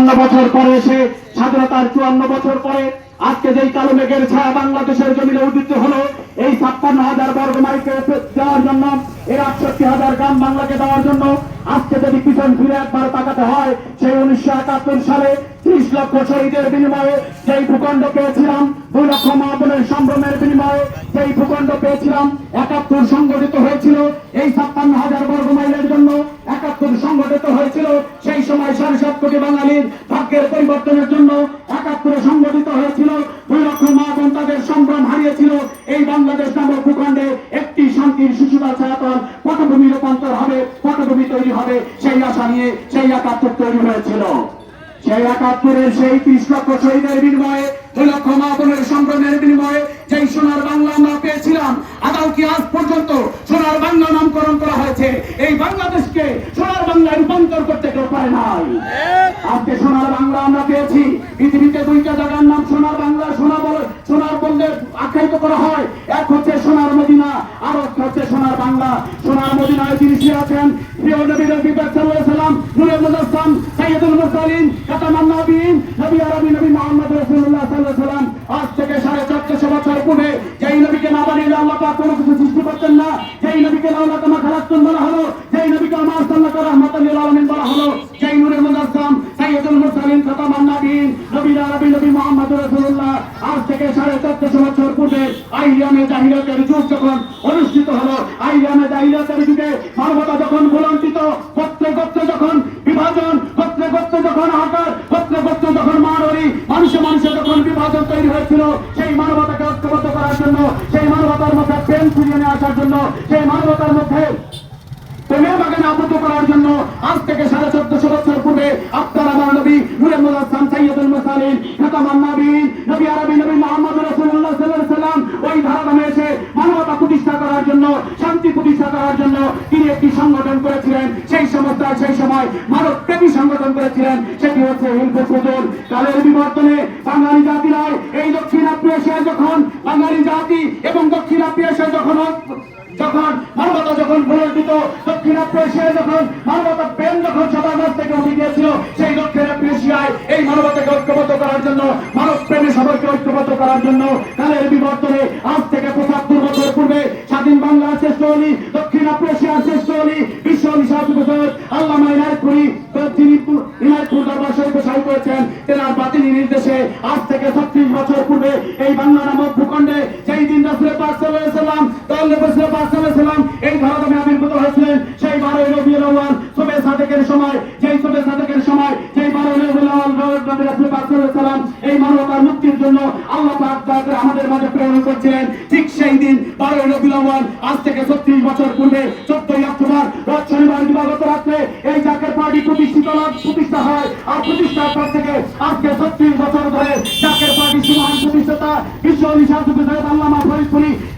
চুয়ান্ন বছর পরে এসে স্বাধীনতার চুয়ান্ন বছর পরে আজকে যেই কালো মেঘের ছায়া বাংলাদেশের জমিনে উদিত হলো, এই ছাপ্পান্ন হাজার বর্গ মাইলকে দেওয়ার জন্য, এই আটষট্টি হাজার গ্রাম বাংলাকে দেওয়ার জন্য আজকে যদি পিছন ফিরে একবার তাকাতে হয়, সেই উনিশশো একাত্তর সালে ত্রিশ লক্ষ শহীদের বিনিময়ে যেই ভূখণ্ড পেয়েছিলাম, দুই লক্ষ মা বোনের সম্ভ্রমের বিনিময়ে যেই ভূখণ্ড পেয়েছিলাম, একাত্তর সংগঠিত হয়েছিল, এই ছাপ্পান্ন হাজার বর্গ মাইলের জন্য একাত্তর সংগঠিত হয়েছিল, সেই সময় সাড়ে সাত কোটি বাঙালির ভাগ্যের পরিবর্তনের জন্য একাত্তরে সংগঠিত হয়েছিল। দুই লক্ষ মা বোন তাদের সংগ্রাম হারিয়েছিল। এই বাংলাদেশ নামক ভূখণ্ডে একটি শান্তির শিশুরা ছায়াতল পটভূমি রূপান্তর হবে, পটভূমি তৈরি হবে। সেই আশা নিয়ে সেই একাত্তর তৈরি হয়েছিল। সেই একাত্তরের সেই ত্রিশ লক্ষ শহীদের বিনিময়ে, দুই লক্ষ মা বোনের সংগ্রামের বিনিময়ে যেই সোনার বাংলা আমরা পেয়েছিলাম আদাও কি আজ পর্যন্ত সোনার বাংলা হয়েছে, এই বাংলাদেশকে সোনার বাংলায় রূপান্তর করতে কেউ পারে নাই। আজকে সোনার বাংলা আমরা পেয়েছি, পৃথিবীতে দুইটা জায়গার নাম সোনার বাংলা, সোনা বলে সোনার বললে আখ্যায়িত করা হয়। এক হচ্ছে সোনার মদিনা, আর হচ্ছে সোনার বাংলা। সোনার মদিনায় শুয়ে আছেন প্রিয় নবী নবী সাল্লাল্লাহু সাল্লাম, নূরে মুজাসসাম, সাইয়্যিদুল মুরসালিন নবীন নবী আরবি নবী মুহাম্মদ রাসূলুল্লাহ সাল্লাল্লাহু আজ থেকে সাড়ে চোদ্দশো বছর পূর্বে যেই নবীকে না বানিয়ে আল্লাহ পাক কোনো কিছু সৃষ্টি করতেন না, যেই নবীকে লাউলা আজ থেকে সাড়ে চোদ্দশো বছর পূর্বে আপনার আমার নবী নুরে মুজাসসাম সাইয়্যিদুল মুরসালিন খাতামান নবীন নবী আরবি নবী মুহাম্মদ রাসূলুল্লাহ সাল্লাম ওই ধারাধামে এসে মানবতা প্রতিষ্ঠা করার জন্য, শান্তি প্রতিষ্ঠা করার জন্য তিনি একটি সংগঠন করেছিলেন। সেই সমস্ত সেই সময় মানব প্রেমী সংগঠন করেছিলেন। সেটি হচ্ছে হিলফুল ফুজুল কালের বিবর্তনে বাঙালি জাতিরাই এই দক্ষিণ এশিয়ায় যখন বাঙালি জাতি এবং দক্ষিণ এশিয়ায় যখন যখন মানবতা যখন পুনর্জিত দক্ষিণ এশিয়ায় যখন মানবতা এই মানবতাকে ঐক্যবদ্ধ করার জন্য মানব প্রেমে সবাইকে ঐক্যবদ্ধ করার জন্য, কালের বিবর্তনে আজ থেকে পঁচাত্তর বছর পূর্বে স্বাধীন বাংলার শ্রেষ্ঠ অলি, দক্ষিণ এশিয়ার শ্রেষ্ঠ অলি, বিশ্ব অলি সাহায্য আল্লামা ইনায়তপুরি তিনি ইনায়তপুর দরবার শরীফে শাহী করেছেন, তেনার বাতিনি নির্দেশে আজ থেকে ছত্রিশ বছর পূর্বে এই বাংলা নামক ভূখণ্ডে সেই দিন রাসুলের পাক সাল্লাম আউয়াল কাছে পাক এই মানবতার মুক্তির জন্য আল্লাহ পাক আমাদের মাঝে প্রেরণ করছিলেন ঠিক সেই দিন বারোই রবিউল আউয়াল, আজ থেকে ছত্রিশ বছর পূর্বে চোদ্দই অক্টোবর রাত শনিবার দিবাগত রাত্রে এই জাকের পার্টি প্রতিষ্ঠিত প্রতিষ্ঠা হয় আর প্রতিষ্ঠার পর থেকে আজকে ছত্রিশ বছর ধরে জাকের পার্টি সুমহান প্রতিষ্ঠাতা বিশ্ব নিশান সুবিধায় আল্লামা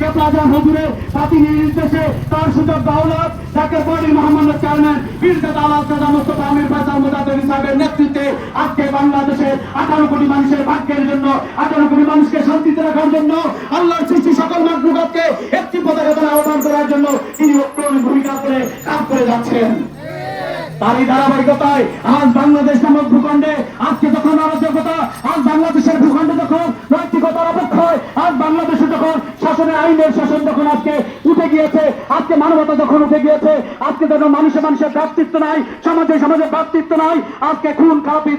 ফরিদপুরি কেপলাজান হুজুরের পাতি নির্দেশে তার সুযোগ দাওলাত জাকের পার্টি মোহাম্মদ চেয়ারম্যান বীরজাদা আলাল সাদা মোস্তফা আমির ফাসাল মুজাদের সাহেবের নেতৃত্বে আজকে বাংলাদেশের আঠারো কোটি মানুষের ভাগ্যের জন্য, আঠারো কোটি মানুষকে শান্তিতে রাখার জন্য, আল্লাহর সৃষ্টি সকল মাকলুকাতকে একটি পতাকা দ্বারা আহ্বান করার জন্য তিনি অগ্রণী ভূমিকা করে কাজ করে যাচ্ছেন। তারই ধারাবাহিকতায় আজ বাংলাদেশ নামক ভূখণ্ডে, আজকে যখন অরাজকতা, আজ বাংলাদেশের ভূখণ্ডে যখন নৈতিকতার অবক্ষয় আজ বাংলাদেশে যখন শাসনের আইনের শাসন যখন আজকে উঠে গিয়েছে, আজকে মানবতা যখন উঠে গিয়েছে, আজকে যখন মানুষে মানুষের ভ্রাতৃত্ব নাই, সমাজে সমাজে ভ্রাতৃত্ব নাই, আজকে খুন, খাপি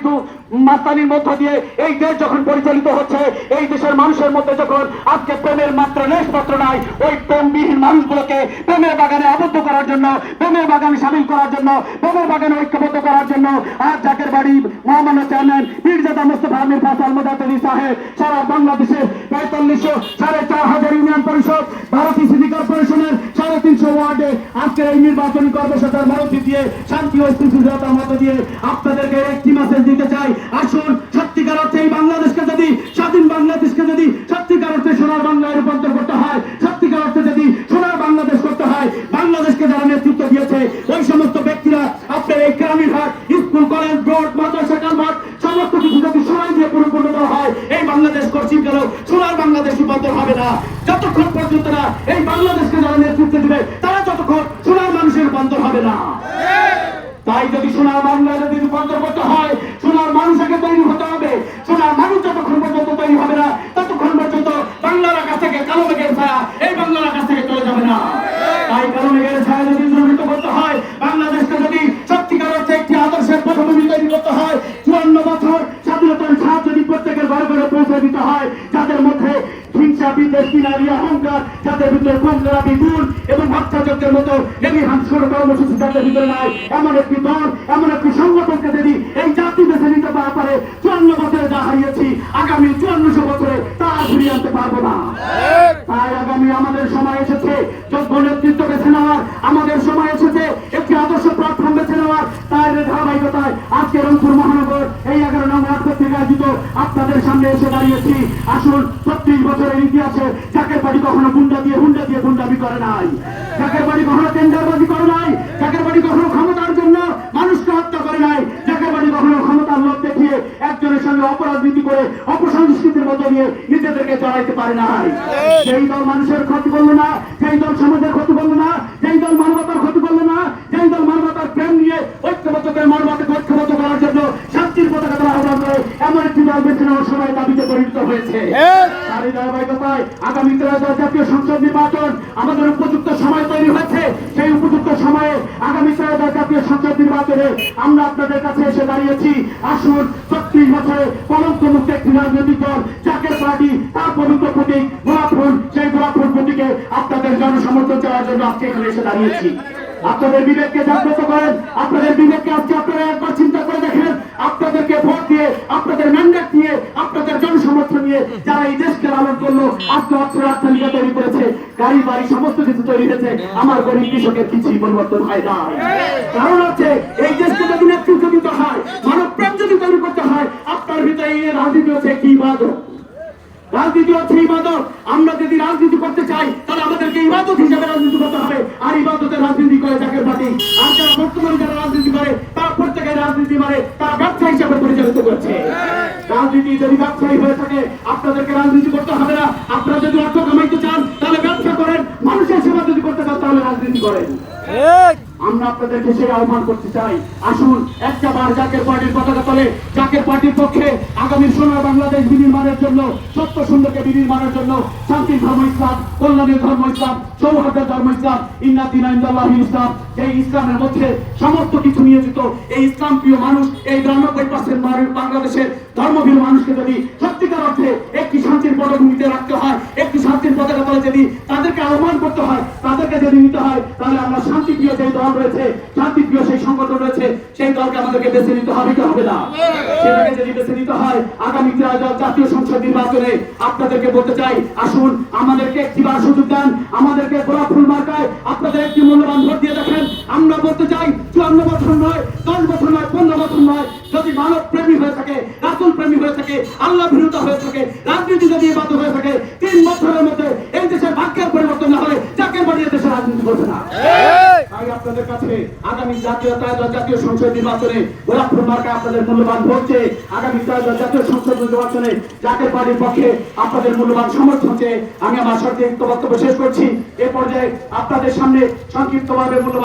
মাস্তানির মধ্য দিয়ে এই দেশ যখন পরিচালিত হচ্ছে, এই দেশের মানুষের মধ্যে যখন আজকে প্রেমের মাত্র লেশমাত্র নাই, ওই প্রেমবিহীন মানুষগুলোকে প্রেমের বাগানে আবদ্ধ করার জন্য, প্রেমের বাগানে সামিল করার জন্য, প্রেমের বাগানে ঐক্যবদ্ধ করার জন্য আজ জাকের বাড়ি মোহাম্মদ চেয়ারম্যান পীরজাদা মুস্তফা আমির ফাসাল মুজাদ্দিদি সাহেব সারা বাংলাদেশের পঁয়তাল্লিশশো সাড়ে চার হাজার ইউনিয়ন পরিষদ, ভারতীয় সিটি কর্পোরেশনের সাড়ে তিনশো ওয়ার্ডে আজকের এই নির্বাচনী কর্মসূচার ভারতী দিয়ে শান্তি ও স্থিতিশীলতার মতো দিয়ে আপনাদেরকে একটি মেসেজ দিতে চাই। আসুন, সত্যিকার অর্থে এই বাংলাদেশকে যদি না। তাই যদি সোনার বাংলা যদি রূপান্তর করতে হয়, সোনার মানুষকে তৈরি হতে হবে। সোনার মানুষ যতক্ষণ পর্যন্ত তৈরি হবে না যাদের ভিতরে নাই। এমন একটি দল এমন একটি সংগঠনকে যদি এই জাতি বেছে নিতে না পারে চুয়ান্ন বছরে যা হারিয়েছি আগামী চুয়ান্নশো বছরে তা আর ফিরিয়ে আনতে পারব না তাই আগামী আমাদের সময় এসেছে যোগ্য নেতৃত্ব বেছে নেওয়ার আমাদের সময় এসেছে একটি আদর্শ প্ল্যাটফর্ম বেছে নেওয়ার তাই এর ধারাবাহিকতায় আজকে রংপুর মহানগর এই এগারো নম্বর আট থেকে আয়োজিত আপনাদের সামনে এসে দাঁড়িয়েছি। আসুন ছত্রিশ বছরের ইতিহাসে চাকের বাড়ি কখনো গুন্ডা দিয়ে হুন্ডা দিয়ে গুন্ডামি করে নাই। চাকের বাড়ি কখনো টেন্ডারবাজি করে নাই। চাকের বাড়ি কখনো ক্ষমতার জন্য মানুষকে হত্যা করে নাই। চাকের বাড়ি কখনো ক্ষমতার লোক দেখিয়ে একজনের সঙ্গে অপরাজনীতি করে অপসংস্কৃতির মতো নিয়ে নিজেদেরকে জড়াইতে পারে নাই। সেই দল মানুষের ক্ষতি করল না সেই দল সমাজের ক্ষতি করল না যেই দল মানবতার ক্ষতি করল না যেই দল মানবতার প্রেম নিয়ে ঐক্যবদ্ধ করে মানবতাকে ঐক্যবদ্ধ করার জন্য শান্তির পতাকা তোলা আহ্বান করে এমন একটি দল বেছে নেওয়ার সময় দাবিতে পরিণত হয়েছে। তারই ধারাবাহিকতায় আগামী ত্রয়োদশ জাতীয় সংসদ নির্বাচন আমাদের উপযুক্ত সময় তৈরি হয়েছে। সেই উপযুক্ত সময়ে আগামী ত্রয়োদশ জাতীয় সংসদ নির্বাচনে আমরা আপনাদের কাছে এসে দাঁড়িয়েছি। আসুন ছত্রিশ বছরে কলঙ্ক মুক্ত একটি রাজনৈতিক দল চাকের পার্টি তার পবিত্র প্রতীক গোলাপ ফুল সেই গোলাপ ফুল প্রতীকে আপনাদের জনসমর্থন চাওয়ার জন্য আজকে এখানে এসে দাঁড়িয়েছি। আপনাদের বিবেককে জাগ্রত করেন আপনাদের বিবেককে আজকে আপনারা একবার চিন্তা আপনাদেরকে ভোট দিয়ে, আপনাদের ম্যান্ডেট দিয়ে, আপনাদের জনসমর্থন নিয়ে যারা এই দেশকে লালন করল, আজকে অর্থ রাজধানীকে তৈরি করেছে, গাড়ি, বাড়ি, সমস্ত কিছু তৈরি হয়েছে। আমার গরিব কৃষকের কিছুই পরিবর্তন হয় না। কারণ হচ্ছে, এই দেশকে যদি নেতৃত্ব দিতে হয়, মানব প্রেম যদি তৈরি করতে হয়, আপনার ভিতরে এই রাজনীতি হচ্ছে কি ইবাদত। রাজনীতি হচ্ছে ইবাদত। আমরা যদি রাজনীতি করতে চাই, তাহলে আমাদেরকে ইবাদত হিসাবে রাজনীতি করতে হবে। আর ইবাদতের রাজনীতি করে জাকের পার্টি আর যারা বর্তমানে যারা রাজনীতি করে রাজনীতি মানে তার ব্যবসা হিসাবে পরিচালিত করছে। রাজনীতি যদি ব্যবসায়ী হয়ে থাকে, আপনাদেরকে রাজনীতি করতে হবে না। আপনারা যদি অর্থ কামাইতে চান, তাহলে ব্যবসা করেন। মানুষের সেবা যদি করতে চান, তাহলে রাজনীতি করেন। আমরা আপনাদেরকে সেই আহ্বান করতে চাই। আসুন, একটা বার জাকের পার্টির পতাকা তলে, জাকের পার্টির পক্ষে আগামী সোনার বাংলাদেশ বিনির্মাণের জন্য, সত্য সুন্দরকে বিনির্মাণের জন্য, শান্তির ধর্ম ইসলাম, কল্যাণের ধর্ম ইসলাম সৌহার্দের ধর্ম ইসলাম, ইন্না দিনা ইসলাম। এই ইসলামের মধ্যে সমস্ত কিছু নিয়োজিত, এই ইসলাম প্রিয় মানুষ, এই বিরানব্বই পার্সেন্ট বাংলাদেশের ধর্মপ্রিয় মানুষকে যদি সত্যিকার অর্থে একটি শান্তির পটভূমিতে রাখতে হয়, একটি শান্তির পতাকা তলে যদি তাদেরকে আহ্বান করতে হয়, তাদেরকে যদি নিতে হয়, তাহলে আমরা শান্তিপ্রিয় যে দল রয়েছে শান্তিপ্রিয় সেই সংগঠন রয়েছে সেই দলকে আমাদেরকে বেছে নিতে হবে কি হবে না? সেটাকে যদি বেছে নিতে হয় আগামী জাতীয় সংসদ নির্বাচনে আপনাদেরকে বলতে চাই আসুন আমাদেরকে একটিবার সুযোগ দেন আমাদেরকে গোলাপ ফুল মার্কায় আপনাদের একটি মূল্যবান ভোট দিয়ে দেখেন। আমরা বলতে চাই চুয়ান্ন বছর নয় দশ বছর নয় পনেরো বছর নয় যদি মানব প্রেমী হয়ে থাকে রাসুল প্রেমী হয়ে থাকে আল্লাহ বিরোধী হয়ে থাকে রাজনীতি যদি বাদ হয়ে থাকে তিন বছরের মধ্যে এই দেশের ভাগ্যের পরিবর্তন না হলে যাকে বাড়িয়ে দেশে রাজনীতি করবে না। তাই আপনাদের কাছে আগামী জাতীয় জাতীয় সংসদ নির্বাচনে গোলাপ মার্কা আপনাদের মূল্যবান বলছে আগামী জাতীয় সংসদ নির্বাচনে জাতীয় পার্টির পক্ষে আপনাদের মূল্যবান সমর্থন চেয়ে আমি আমার সংক্ষিপ্ত বক্তব্য শেষ করছি। এ পর্যায়ে আপনাদের সামনে সংক্ষিপ্তভাবে মূল্যবান